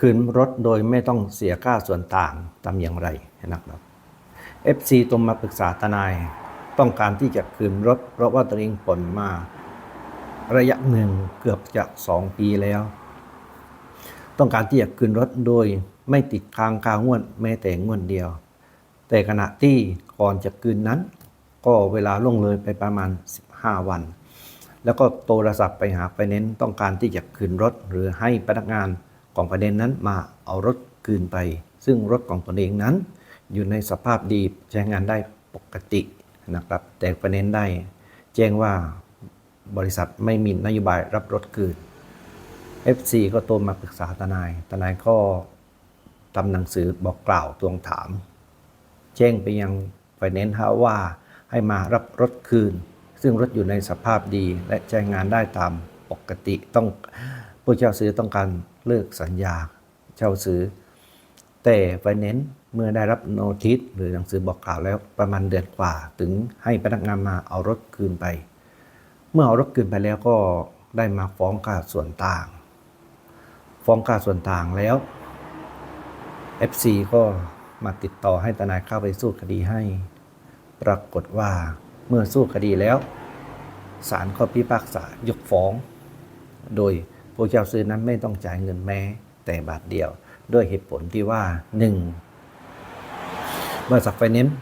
คืนรถโดยไม่ต้องเสียค่าส่วนต่างทำอย่างไรนะครับ FC ตรงมาปรึกษาทนาย ต้องการที่จะคืนรถ เพราะว่าตัวเองผ่อนมา ระยะหนึ่งเกือบจะ 2 ปีแล้ว ต้องการที่จะคืนรถโดยไม่ติดค้างค่างวดแม้แต่งวดเดียว แต่ขณะที่ก่อนจะคืนนั้น ก็เวลาล่วงเลยไปประมาณ 15 วัน แล้วก็โทรศัพท์ไปหาไฟแนนซ์ต้องการที่จะคืนรถหรือให้พนักงาน ของไฟแนนซ์นั้นมาเอารถคืนไป ซึ่งรถของตนเองนั้น อยู่ในสภาพดีใช้งานได้ปกตินะครับ แต่ไฟแนนซ์ได้ แจ้งว่าบริษัทไม่มีนโยบายรับรถคืน FC ก็โทรมาปรึกษาทนาย ทนายก็ทำหนังสือบอกกล่าวทวงถาม แจ้งไปยังไฟแนนซ์ว่าให้มารับรถคืน ซึ่งรถอยู่ในสภาพดีและใช้งานได้ตามปกติต้อง ผู้เช่าซื้อต้องการเลิกสัญญาเช่าซื้อ แต่ไฟแนนซ์เมื่อได้รับโนติสหรือหนังสือบอกกล่าวแล้วประมาณเดือนกว่า ถึงให้พนักงานมาเอารถคืนไป เมื่อเอารถคืนไปแล้วก็ได้มาฟ้องค่าส่วนต่าง ฟ้องค่าส่วนต่างแล้ว FC ก็มาติดต่อให้ทนายเข้าไปสู้คดีให้ ปรากฏว่าเมื่อสู้คดีแล้วศาลก็พิพากษายกฟ้อง โดย ผู้เจ้าซื้อนั้นไม่ต้องจ่ายเงินแม้แต่บาทเดียว ด้วยเหตุผลที่ว่า 1. บริษัทไฟแนนซ์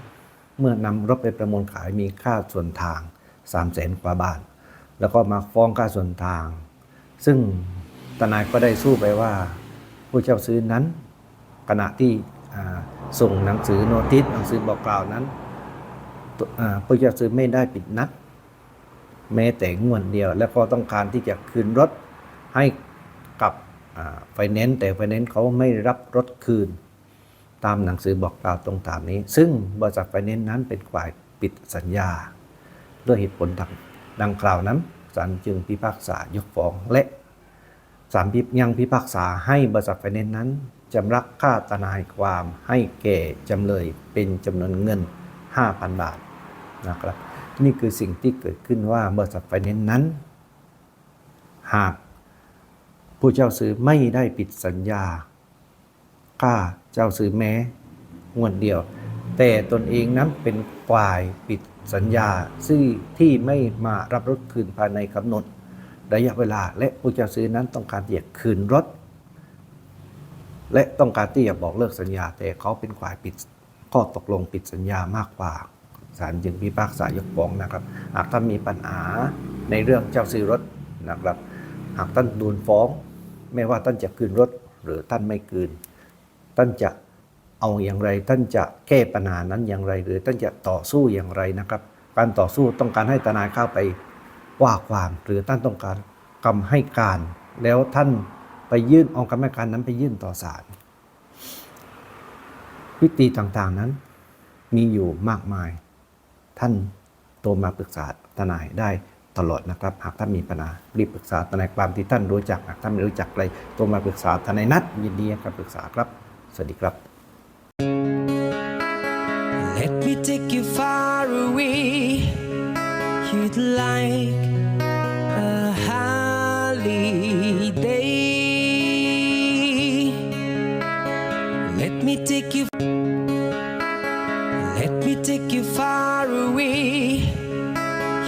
เมื่อนำรถไปประมูลขายมีค่าส่วนทาง 3 0 0แสนกว่าบาท แล้วก็มาฟ้องค่าส่วนทาง ซึ่งทนายก็ได้สู้ไปว่า ผู้เช่าซื้อนั้น ขณะที่ส่งหนังสือโนติสหนังสือบอกกล่าวนั้นผู้เช่าซื้อไม่ได้ปิดนัด แม้แต่งวดเดียว แล้วก็ต้องการที่จะคืนรถ ให้กับไฟแนนซ์แต่ไฟแนนซ์เขาไม่รับรถคืน ตามหนังสือบอกกล่าวตรงตามนี้ ซึ่งบริษัทไฟแนนซ์นั้นเป็นฝ่ายปิดสัญญา ด้วยเหตุผลดังดังกล่าวนั้นศาลจึงพิพากษายกฟ้องและศาลพิยังพิพากษาให้บริษัทไฟแนนซ์นั้นจำรักค่าทนายความให้แก่จำเลยเป็นจำนวนเงิน 5,000 บาทนะครับนี่คือสิ่งที่เกิดขึ้นว่าบริษัทไฟแนนซ์นั้น หาก ผู้เจ้าซื้อไม่ได้ปิดสัญญาค่าเจ้าซื้อแม้งวดเดียว แต่ตนเองนั้นเป็นฝ่ายปิดสัญญาซึ่งที่ไม่มารับรถคืนภายในกำหนด ระยะเวลาและผู้เจ้าซื้อนั้นต้องการที่จะคืนรถ และต้องการที่จะบอกเลิกสัญญา แต่เขาเป็นฝ่ายปิดข้อตกลงปิดสัญญามากกว่าศาลจึงพิพากษายกฟ้องนะครับ หากท่านมีปัญหาในเรื่องเจ้าซื้อรถนะครับ หากท่านโดนฟ้อง ไม่ว่าท่านจะคืนรถหรือท่านไม่คืน ท่านจะเอาอย่างไร ท่านจะแก้ปัญหานั้นอย่างไร หรือท่านจะต่อสู้อย่างไรนะครับ การต่อสู้ต้องการให้ทนายเข้าไปว่าความหรือท่านต้องการคำให้การ แล้วท่านไปยื่นอาคำให้การนั้นไปยื่นต่อศาลวิธีต่างๆนั้นมีอยู่มากมาย ท่านโทรมาปรึกษาทนายได้ ตลอดนะครับ หากท่านมีปัญหารีบปรึกษาทนายความที่ท่านรู้จักหากท่านไม่รู้จักอะไรโทรมาปรึกษาทนายนัดยินดีให้คำปรึกษาครับ สวัสดีครับ Let me take you far away. You'd like a holiday. Let me take you. Let me take you far away.